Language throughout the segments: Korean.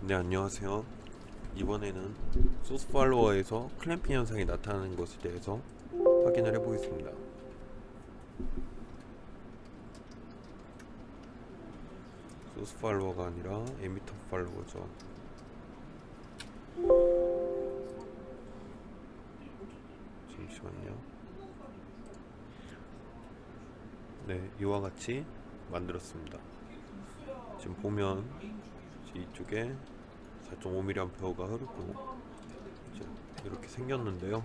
네 안녕하세요. 이번에는 소스 팔로워에서 클램핑 현상이 나타나는 것에 대해서 확인을 해보겠습니다. 소스 팔로워가 아니라 에미터 팔로워죠. 잠시만요. 네 이와 같이 만들었습니다. 지금 보면 이쪽에 4.5mAh가 흐르고 이렇게 생겼는데요.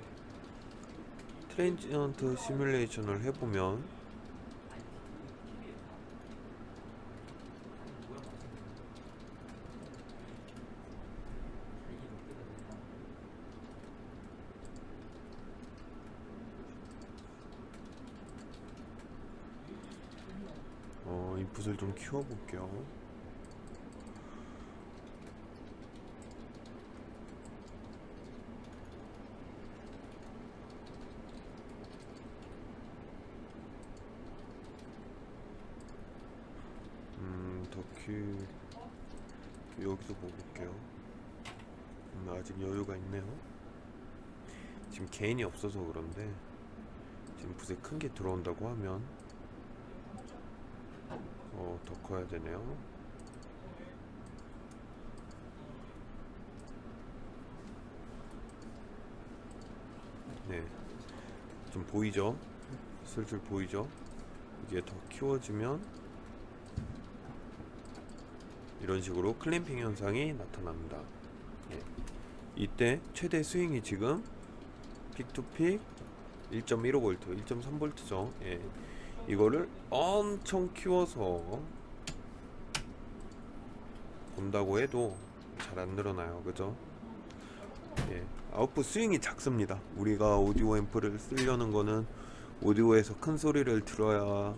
트랜지언트 시뮬레이션을 해보면 어, 인풋을 좀 키워볼게요. 음, 더큐 여기서 볼게요. 음, 아직 여유가 있네요. 지금 개인이 없어서 그런데 지금 붓에 큰 게 들어온다고 하면 어, 더 커야 되네요. 네, 좀 보이죠? 슬슬 보이죠? 이게 더 키워지면 이런 식으로 클램핑 현상이 나타납니다. 예. 이때 최대 스윙이 지금 픽투픽 1.15V, 1.3V죠. 예. 이거를 엄청 키워서 본다고 해도 잘 안 늘어나요. 그죠? 예. 아웃풋 스윙이 작습니다. 우리가 오디오 앰프를 쓰려는 거는 오디오에서 큰 소리를 들어야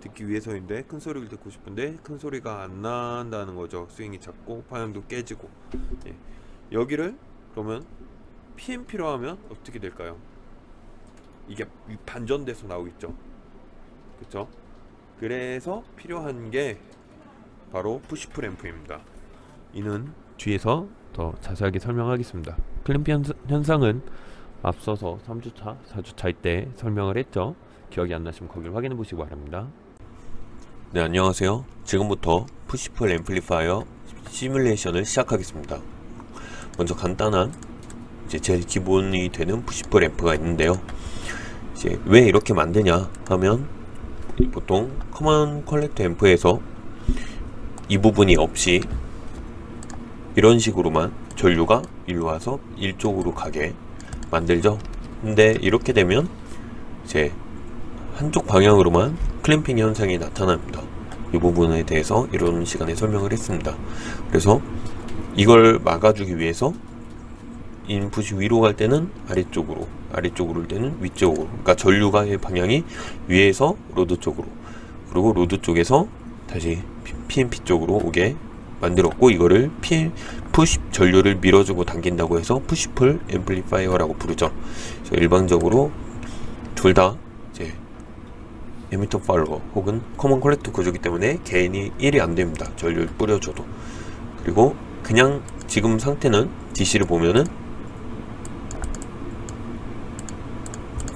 듣기 위해서인데 큰 소리를 듣고 싶은데 큰 소리가 안 난다는 거죠. 스윙이 작고 방향도 깨지고. 예. 여기를 그러면 PMP로 하면 어떻게 될까요? 이게 이 반전돼서 나오겠죠. 그렇죠? 그래서 필요한 게 바로 푸시풀 앰프입니다. 이는 뒤에서 더 자세하게 설명하겠습니다. 현사- 현상은 앞서서 3주차, 4주차일 때 설명을 했죠. 기억이 안 나시면 거기를 확인해 보시기 바랍니다. 네, 안녕하세요. 지금부터 푸시풀 앰플리파이어 시뮬레이션을 시작하겠습니다. 먼저 간단한 이제 제일 기본이 되는 푸시풀 앰프가 있는데요. 이제 왜 이렇게 만드냐 하면 보통 커먼 컬렉터 앰프에서 이 부분이 없이 이런 식으로만 전류가 일로 와서 일쪽으로 가게 만들죠. 근데 이렇게 되면 이제 한쪽 방향으로만 클램핑 현상이 나타납니다. 이 부분에 대해서 이런 시간에 설명을 했습니다. 그래서 이걸 막아주기 위해서 인풋이 위로 갈 때는 아래쪽으로, 아래쪽으로 올 때는 위쪽으로. 그러니까 전류가의 방향이 위에서 로드 쪽으로, 그리고 로드 쪽에서 다시 PMP 쪽으로 오게 만들었고 이거를 PM 푸시 전류를 밀어주고 당긴다고 해서 푸시풀 앰플리파이어라고 부르죠. 그래서 일반적으로 둘 다 이제 에미터 팔로워 혹은 커먼 컬렉터 구조기 때문에 개인이 1이 안 됩니다. 전류를 뿌려줘도. 그리고 그냥 지금 상태는 DC를 보면은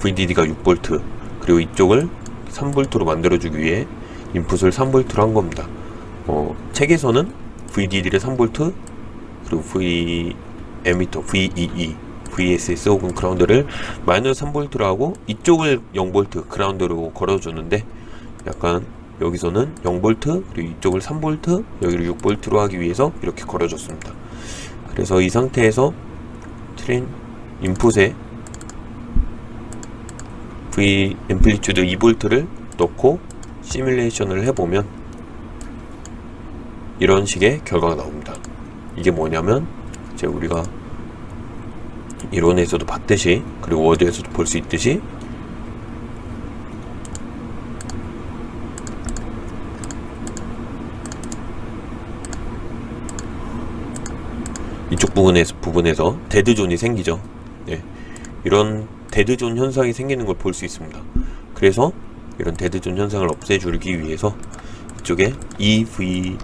VDD가 6V 그리고 이쪽을 3V로 만들어주기 위해 인풋을 3V로 한 겁니다. 어, 책에서는 VDD를 3V 그리고 V 에미터 VEE VSS 혹은 그라운드를 마이너스 3V로 하고 이쪽을 0V 그라운드로 걸어주는데 약간 여기서는 0V 그리고 이쪽을 3V 여기를 6V로 하기 위해서 이렇게 걸어줬습니다. 그래서 이 상태에서 트렌 인풋에 V 앰플리튜드 2V를 넣고 시뮬레이션을 해보면 이런 식의 결과가 나옵니다. 이게 뭐냐면 이제 우리가 이론에서도 봤듯이 그리고 워드에서도 볼 수 있듯이 이쪽 부분에서 부분에서 데드존이 생기죠. 예. 이런 데드존 현상이 생기는 걸 볼 수 있습니다. 그래서 이런 데드존 현상을 없애주기 위해서 이쪽에 EVTH만큼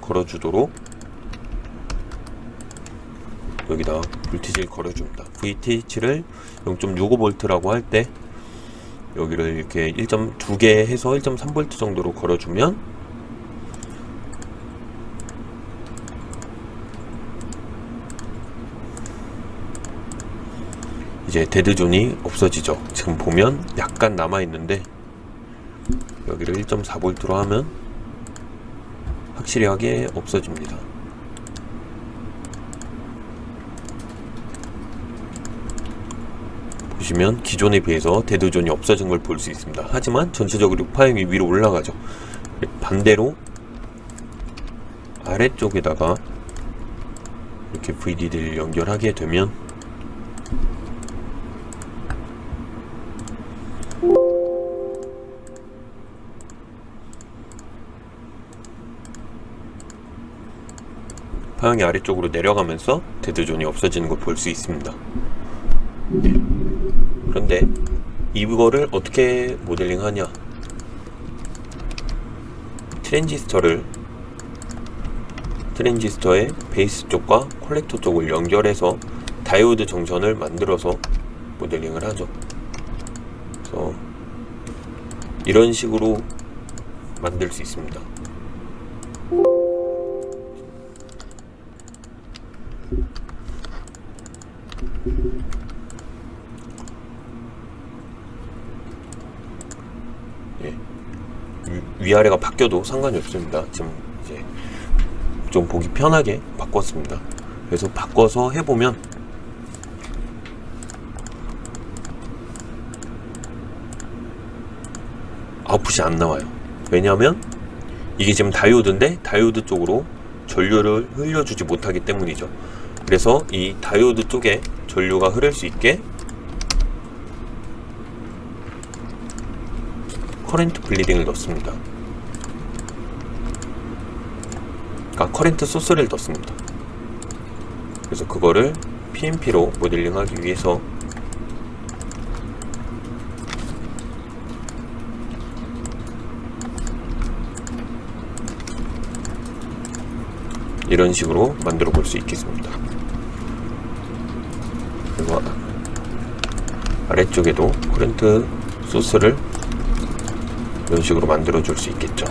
걸어주도록 여기다 볼티지를 걸어줍니다. VTH를 0.65V라고 할 때 여기를 이렇게 1.2개 해서 1.3V 정도로 걸어주면 이제 데드존이 없어지죠. 지금 보면 약간 남아 있는데 여기를 1.4V로 하면 확실하게 없어집니다. 보시면 기존에 비해서 데드존이 없어진 걸 볼 수 있습니다. 하지만 전체적으로 파형이 위로 올라가죠. 반대로 아래쪽에다가 이렇게 VDD를 연결하게 되면 파형이 아래쪽으로 내려가면서 데드존이 없어지는 걸 볼 수 있습니다. 네. 그런데 이거를 어떻게 모델링 하냐? 트랜지스터를 트랜지스터의 베이스 쪽과 콜렉터 쪽을 연결해서 다이오드 정선을 만들어서 모델링을 하죠. 그래서 이런 식으로 만들 수 있습니다. 예. 위- 위아래가 바뀌어도 상관이 없습니다. 지금 이제 좀 보기 편하게 바꿨습니다. 그래서 바꿔서 해보면 아웃풋이 안 나와요. 왜냐하면 이게 지금 다이오드인데 다이오드 쪽으로 전류를 흘려주지 못하기 때문이죠. 그래서 이 다이오드 쪽에 전류가 흐를 수 있게 커렌트 블리딩을 넣습니다. 그러니까 커렌트 소스를 넣습니다. 그래서 그거를 PMP로 모델링하기 위해서 이런 식으로 만들어 볼 수 있겠습니다. 그리고 아래쪽에도 커렌트 소스를 이런 식으로 만들어 줄 수 있겠죠.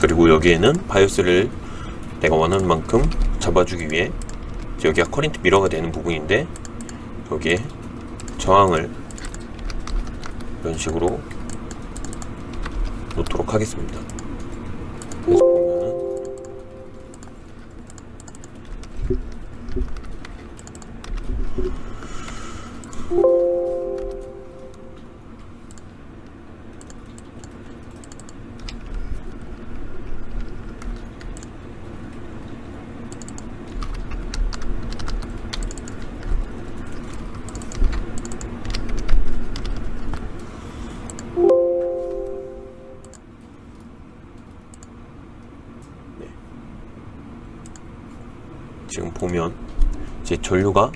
그리고 여기에는 바이오스를 내가 원하는 만큼 잡아주기 위해 여기가 커렌트 미러가 되는 부분인데 여기에 저항을 이런 식으로 놓도록 하겠습니다. 그래서 보면은 전류가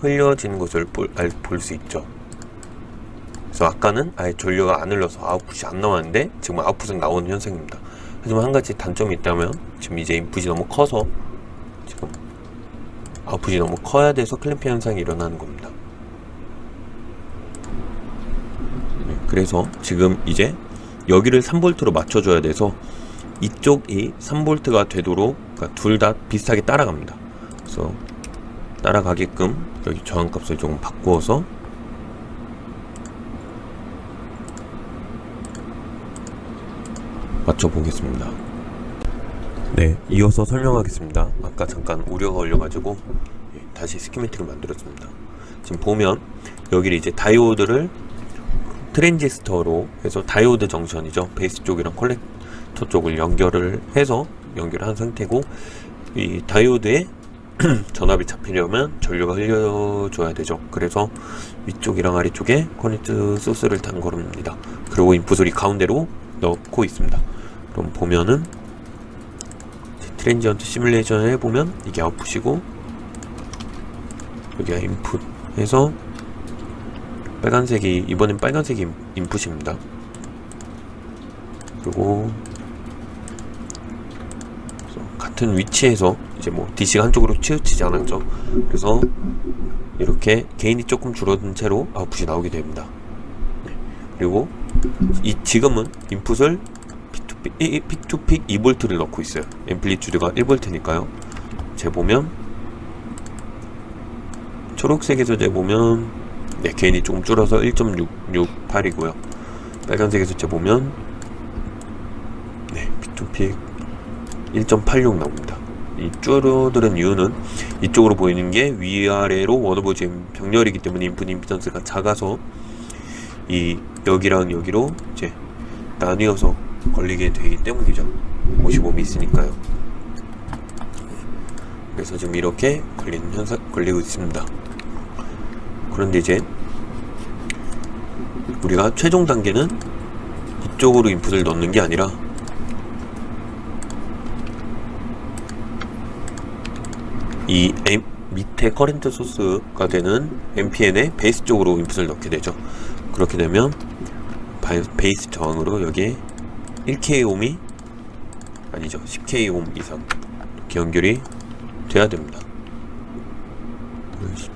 흘려지는 것을 볼 수 있죠. 그래서 아까는 아예 전류가 안 흘러서 아웃풋이 안 나왔는데 지금 아웃풋은 나오는 현상입니다. 하지만 한 가지 단점이 있다면 지금 이제 인풋이 너무 커서 지금 아웃풋이 너무 커야 돼서 클램프 현상이 일어나는 겁니다. 네, 그래서 지금 이제 여기를 3볼트로 맞춰줘야 돼서 이쪽이 3볼트가 되도록 그러니까 둘 다 비슷하게 따라갑니다. 그래서 따라가게끔 여기 저항값을 조금 바꾸어서 맞춰 보겠습니다. 네, 이어서 설명하겠습니다. 아까 잠깐 우려가 걸려가지고 예, 다시 스키매틱을 만들었습니다. 지금 보면 여기를 이제 다이오드를 트랜지스터로 해서 다이오드 정션이죠. 베이스 쪽이랑 컬렉터 쪽을 연결을 해서 연결한 상태고 이 다이오드에 전압이 잡히려면 전류가 흘려줘야 되죠. 그래서 위쪽이랑 아래쪽에 커넥트 소스를 단 겁니다. 그리고 인풋을 이 가운데로 넣고 있습니다. 그럼 보면은 트랜지언트 시뮬레이션을 해보면 이게 아웃풋이고 여기가 인풋 해서 빨간색이 이번엔 빨간색이 인- 인풋입니다. 그리고 같은 위치에서 이제 뭐 DC가 한쪽으로 치우치지 않았죠. 그래서 이렇게 개인이 조금 줄어든 채로 아웃풋이 나오게 됩니다. 네. 그리고 이 지금은 인풋을 픽투픽, 이- 이 픽투픽 2V를 넣고 있어요. 앰플리튜드가 1V니까요. 재보면 초록색에서 재보면 네, 개인이 조금 줄어서 1.668이고요. 빨간색에서 재보면 네, 픽투픽 1.86 나옵니다. 이 줄어드는 이유는 이쪽으로 보이는 게 위아래로 워너보지 병렬이기 때문에 인풋 임피던스가 작아서 이 여기랑 여기로 이제 나뉘어서 걸리게 되기 때문이죠. 55미 있으니까요. 그래서 지금 이렇게 걸리는 현상 걸리고 있습니다. 그런데 이제 우리가 최종 단계는 이쪽으로 인풋을 넣는 게 아니라 이 M, 밑에 커렌트 소스가 되는 MPN의 베이스 쪽으로 인풋을 넣게 되죠. 그렇게 되면 베이스 저항으로 여기에 1K 옴이 아니죠 10K 옴 이상 이렇게 연결이 돼야 됩니다. 19.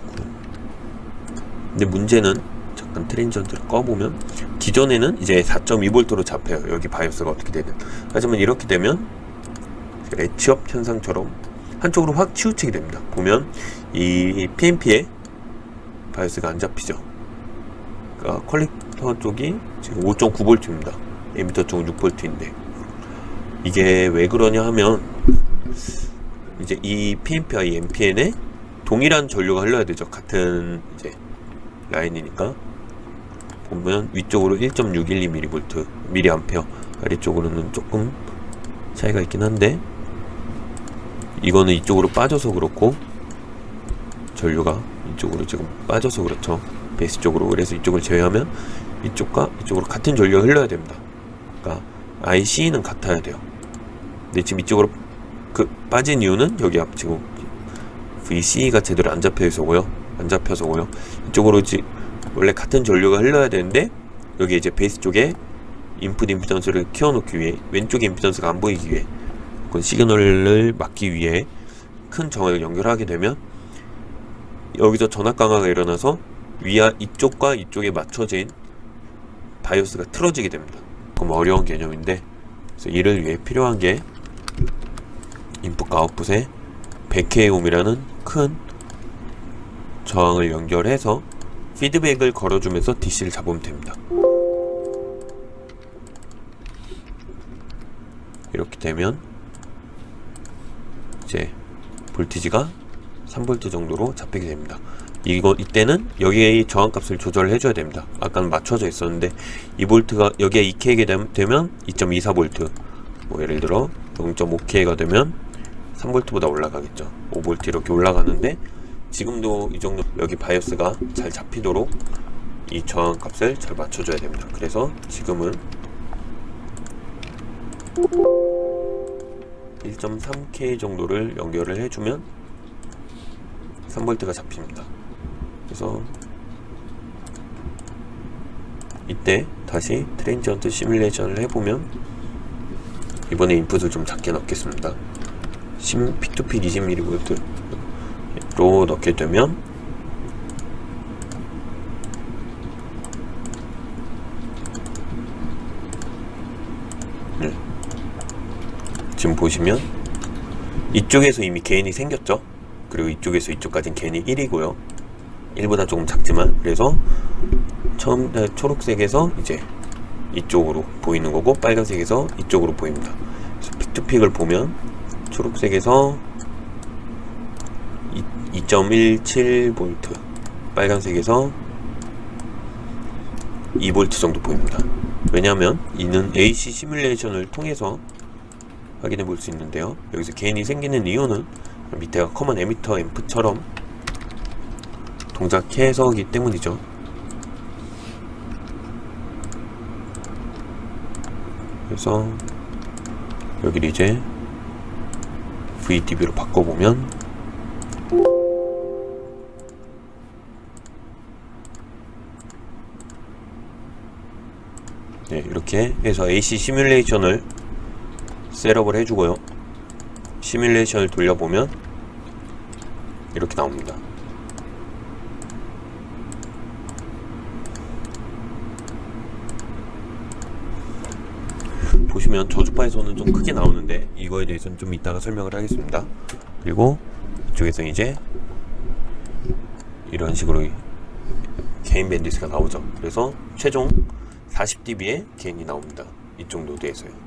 근데 문제는 잠깐 트랜지언트를 꺼보면 기존에는 이제 4.2V로 잡혀요. 여기 바이오스가 어떻게 되든. 하지만 이렇게 되면 엣치업 현상처럼 한쪽으로 확 치우치게 됩니다. 보면 이 PNP에 바이오스가 안 잡히죠. 그러니까 컬렉터 쪽이 지금 5.9V입니다. 에미터 쪽은 6V인데 이게 왜 그러냐 하면 이제 이 PNP와 이 MPN에 동일한 전류가 흘러야 되죠. 같은 이제 라인이니까 보면 위쪽으로 1.612mV mA 아래쪽으로는 조금 차이가 있긴 한데 이거는 이쪽으로 빠져서 그렇고 전류가 이쪽으로 지금 빠져서 그렇죠. 베이스 쪽으로. 그래서 이쪽을 제외하면 이쪽과 이쪽으로 같은 전류가 흘러야 됩니다. 그러니까 IC는 같아야 돼요. 근데 지금 이쪽으로 그 빠진 이유는 여기 앞 지금 VC가 제대로 안 잡혀 있어고요. 안 잡혀서고요. 이쪽으로 지 원래 같은 전류가 흘러야 되는데 여기 이제 베이스 쪽에 인풋 임피던스를 키워놓기 위해 왼쪽 임피던스가 안 보이기 위해 그 시그널을 막기 위해 큰 정을 연결하게 되면 여기서 전압 강화가 일어나서 위아 이쪽과 이쪽에 맞춰진 바이오스가 틀어지게 됩니다. 그럼 어려운 개념인데 그래서 이를 위해 필요한 게 인풋과 아웃풋에 100K 옴이라는 큰 저항을 연결해서 피드백을 걸어주면서 DC를 잡으면 됩니다. 이렇게 되면 이제 볼티지가 3V 정도로 잡히게 됩니다. 이거 이때는 여기에 저항값을 조절해 줘야 됩니다. 아까는 맞춰져 있었는데 2V가 여기에 2K가 되면 2.24V 뭐 예를 들어 0.5K가 되면 3V보다 올라가겠죠. 5V 이렇게 올라가는데 지금도 이 정도 여기 바이오스가 잘 잡히도록 이 저항값을 잘 맞춰줘야 됩니다. 그래서 지금은 1.3K 정도를 연결을 해주면 3V가 잡힙니다. 그래서 이때 다시 트랜지언트 시뮬레이션을 해보면 이번에 인풋을 좀 작게 넣겠습니다. 10, P2P 20mV로 넣게 되면 지금 보시면 이쪽에서 이미 개인이 생겼죠? 그리고 이쪽에서 이쪽까지는 개인이 1이고요. 1보다 조금 작지만 그래서 처음 에, 초록색에서 이제 이쪽으로 보이는 거고 빨간색에서 이쪽으로 보입니다. 그래서 픽투픽을 보면 초록색에서 2.17V 빨간색에서 2V 정도 보입니다. 왜냐하면 이는 AC 시뮬레이션을 통해서 확인해 볼 수 있는데요. 여기서 개인이 생기는 이유는 밑에가 커먼 에미터 앰프처럼 동작해서기 때문이죠. 그래서 여기를 이제 VDB로 바꿔보면 네, 이렇게 해서 AC 시뮬레이션을 셋업을 해주고요. 시뮬레이션을 돌려보면 이렇게 나옵니다. 보시면 저주파에서는 좀 크게 나오는데 이거에 대해서는 좀 이따가 설명을 하겠습니다. 그리고 이쪽에서 이제 이런 식으로 개인 밴디스가 나오죠. 그래서 최종 40dB의 개인이 나옵니다. 이쪽 노드에서요.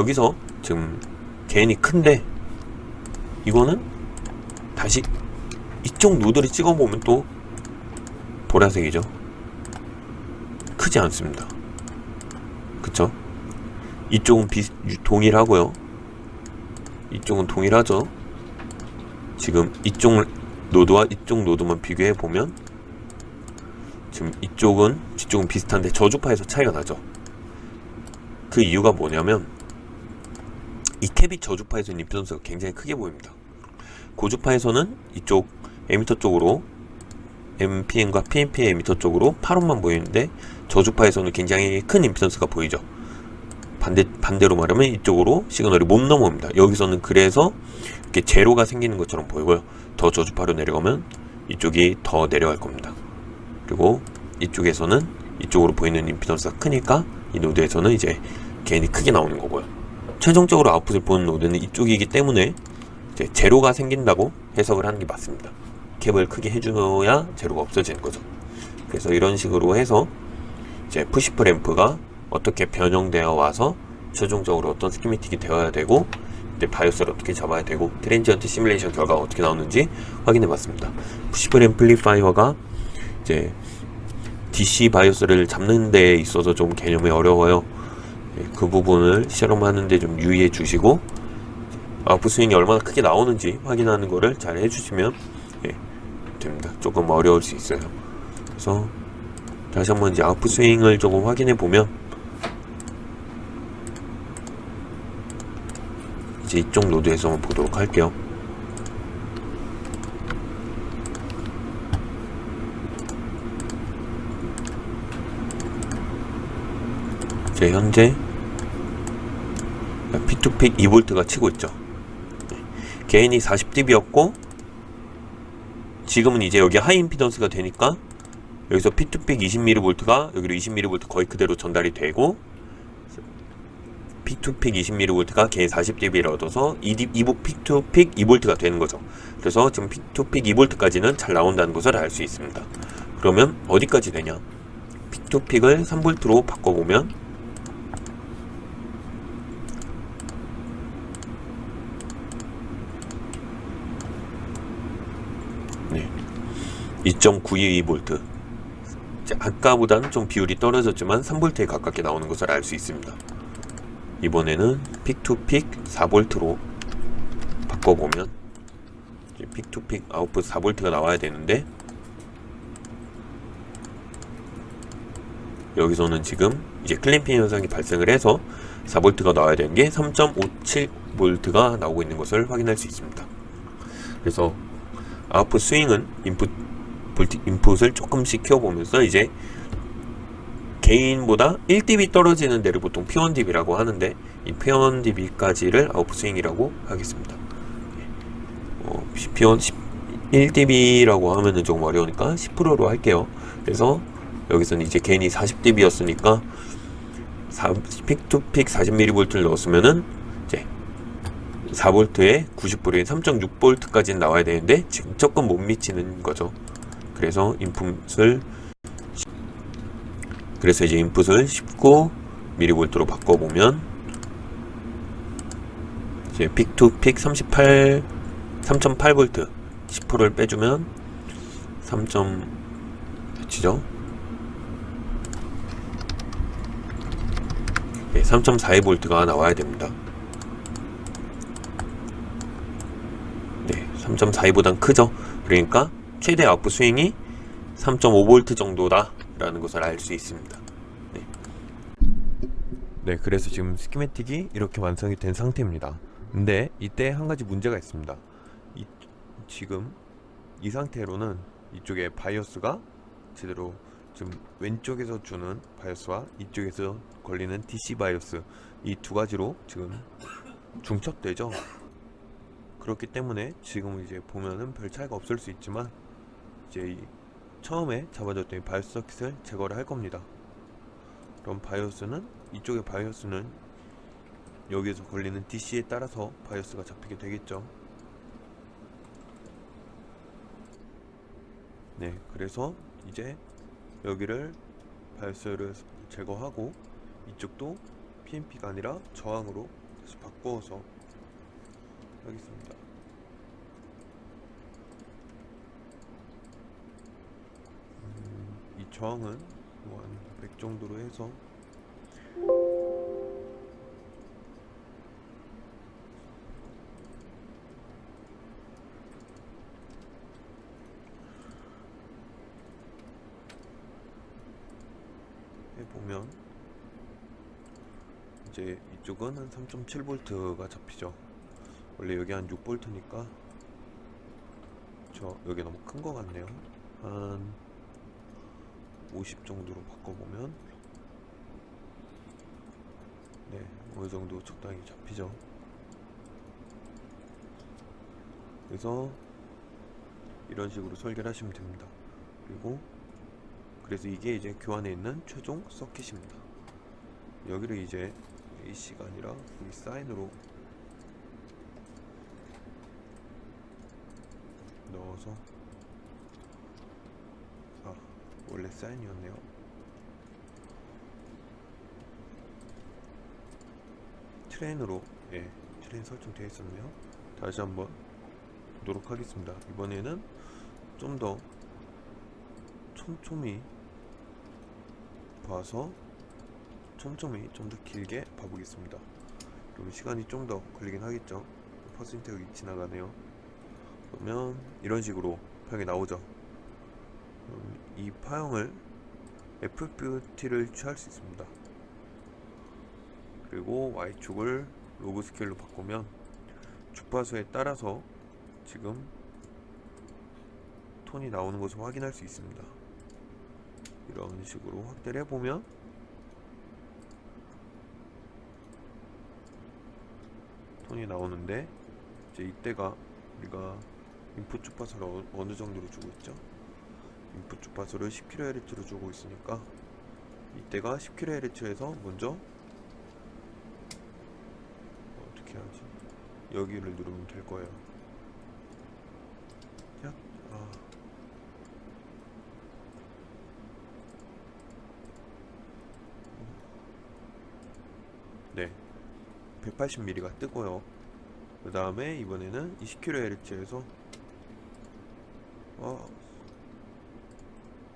여기서 지금 개인이 큰데 이거는 다시 이쪽 노드를 찍어보면 또 보라색이죠. 크지 않습니다. 그쵸? 이쪽은 비, 동일하고요. 이쪽은 동일하죠. 지금 이쪽 노드와 이쪽 노드만 비교해 보면 지금 이쪽은 뒤쪽은 비슷한데 저주파에서 차이가 나죠. 그 이유가 뭐냐면 이 캡이 저주파에서 있는 임피던스가 굉장히 크게 보입니다. 고주파에서는 이쪽 에미터 쪽으로 MPN과 PNP의 에미터 쪽으로 8옴만 보이는데 저주파에서는 굉장히 큰 임피던스가 보이죠. 반대 반대로 말하면 이쪽으로 시그널이 못 넘어옵니다. 여기서는 그래서 이렇게 제로가 생기는 것처럼 보이고요. 더 저주파로 내려가면 이쪽이 더 내려갈 겁니다. 그리고 이쪽에서는 이쪽으로 보이는 임피던스가 크니까 이 노드에서는 이제 개인이 크게 나오는 거고요. 최종적으로 아웃풋을 보는 노드는 이쪽이기 때문에 이제 제로가 생긴다고 해석을 하는 게 맞습니다. 캡을 크게 해줘야 제로가 없어지는 거죠. 그래서 이런 식으로 해서 이제 푸시프 램프가 어떻게 변형되어 와서 최종적으로 어떤 스키미틱이 되어야 되고 이제 바이오스를 어떻게 잡아야 되고 트랜지언트 시뮬레이션 결과가 어떻게 나오는지 확인해 봤습니다. 푸시프 램플리파이어가 이제 DC 바이오스를 잡는 데 있어서 좀 개념이 어려워요. 예, 그 부분을 실험하는데 좀 유의해 주시고 아웃풋 스윙이 얼마나 크게 나오는지 확인하는 거를 잘 해주시면 예, 됩니다. 조금 어려울 수 있어요. 그래서 다시 한번 이제 아웃풋 스윙을 조금 확인해 보면 이제 이쪽 노드에서 한번 보도록 할게요. 이제 현재 P2픽 2V가 치고 있죠. 개인이 40dB였고 지금은 이제 여기 하이 임피던스가 되니까 여기서 P2픽 20mV가 여기로 20mV 거의 그대로 전달이 되고 P2픽 20mV가 개인 40dB를 얻어서 2D, 2부 P2픽 2V가 되는 거죠. 그래서 지금 P2픽 2V까지는 잘 나온다는 것을 알 수 있습니다. 그러면 어디까지 되냐? P2픽을 3V로 바꿔보면 네. 2.922V. 아까보다는 좀 비율이 떨어졌지만 3V에 가깝게 나오는 것을 알 수 있습니다. 이번에는 픽투픽 4V로 바꿔보면 픽투픽 아웃풋 4V가 나와야 되는데 여기서는 지금 이제 클램핑 현상이 발생을 해서 4V가 나와야 되는 게 3.57V가 나오고 있는 것을 확인할 수 있습니다. 그래서 아웃풋 스윙은 인풋 볼티, 인풋을 조금씩 키워보면서 이제 개인보다 1dB 떨어지는 데를 보통 P1dB라고 하는데 이 P1dB까지를 아웃풋 스윙이라고 하겠습니다. 어, P1 1dB라고 하면은 조금 어려우니까 10%로 할게요. 그래서 여기서는 이제 개인이 40dB였으니까 픽투픽 40mV를 넣었으면은 이제 4V에 90V인 3.6V까지는 나와야 되는데 지금 조금 못 미치는 거죠. 그래서 인풋을 그래서 이제 인풋을 19mV로 바꿔보면 이제 픽투픽 38 3.8V 10%를 빼주면 3. 몇이죠? 네, 3.42V가 나와야 됩니다. 네, 3.42보단 크죠? 그러니까 최대 아웃풋 스윙이 3.5V 정도다라는 것을 알 수 있습니다. 네, 그래서 지금 스키매틱이 이렇게 완성이 된 상태입니다. 근데 이때 한 가지 문제가 있습니다. 이, 지금 이 상태로는 이쪽에 바이오스가 제대로 지금 왼쪽에서 주는 바이오스와 이쪽에서 걸리는 DC 바이오스 이 두 가지로 지금 중첩되죠. 그렇기 때문에 지금 이제 보면은 별 차이가 없을 수 있지만 이제 이 처음에 잡아줬던 이 바이오스 서킷을 제거를 할 겁니다. 그럼 바이오스는 이쪽의 바이오스는 여기에서 걸리는 DC에 따라서 바이오스가 잡히게 되겠죠. 네, 그래서 이제 여기를 바이오스를 제거하고 이쪽도 PMP가 아니라 저항으로 다시 바꾸어서 하겠습니다. 음, 이 저항은 뭐한100 정도로 해서 해보면 이제 이쪽은 한 3.7V가 잡히죠. 원래 여기 한 6V니까 저 여기 너무 큰 거 같네요. 한 50 정도로 바꿔보면 네 어느 정도 적당히 잡히죠 그래서 이런 식으로 설계를 하시면 됩니다 그리고 그래서 이게 이제 교환에 있는 최종 서킷입니다. 여기를 이제 AC가 아니라 여기 사인으로 넣어서 아 원래 사인이었네요. 트레인으로 예 트레인 설정되어 있었네요. 다시 한번 보도록 하겠습니다. 이번에는 좀 더 촘촘히 봐서 촘촘히 좀 더 길게 봐보겠습니다. 그러면 시간이 좀 더 걸리긴 하겠죠. 퍼센트가 지나가네요. 그러면 이런 식으로 파형이 나오죠. 파형을 FBT를 취할 수 있습니다. 그리고 Y축을 로그 스케일로 바꾸면 주파수에 따라서 지금 톤이 나오는 것을 확인할 수 있습니다. 이런 식으로 확대를 해보면 톤이 나오는데 이제 이때가 우리가 인풋 주파수를 어, 어느 정도로 주고 있죠? 인풋 주파수를 10kHz로 주고 있으니까 이때가 10kHz에서 먼저 어떻게 하지? 여기를 누르면 될 거예요. 야, 아. 네. 180mm가 뜨고요. 그 다음에 이번에는 20kHz에서 어,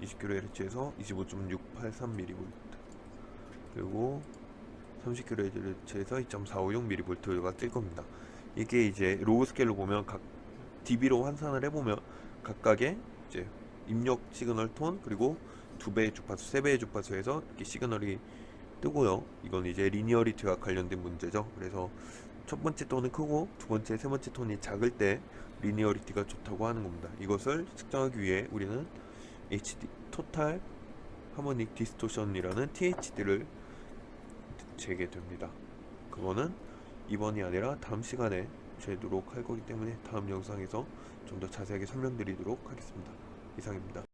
20kHz에서 25.683mV 그리고 30kHz에서 2.456mV가 뜰 겁니다. 이게 이제 로우 스케일로 보면 각 dB로 환산을 해보면 각각의 이제 입력 시그널 톤 그리고 두 배의 주파수, 세 배의 주파수에서 이렇게 시그널이 뜨고요. 이건 이제 리니어리티와 관련된 문제죠. 그래서 첫 번째 톤은 크고 두 번째, 세 번째 톤이 작을 때 리니어리티가 좋다고 하는 겁니다. 이것을 측정하기 위해 우리는 HD 토탈 하모닉 디스토션이라는 THD를 재게 됩니다. 그거는 이번이 아니라 다음 시간에 재도록 할 거기 때문에 다음 영상에서 좀 더 자세하게 설명드리도록 하겠습니다. 이상입니다.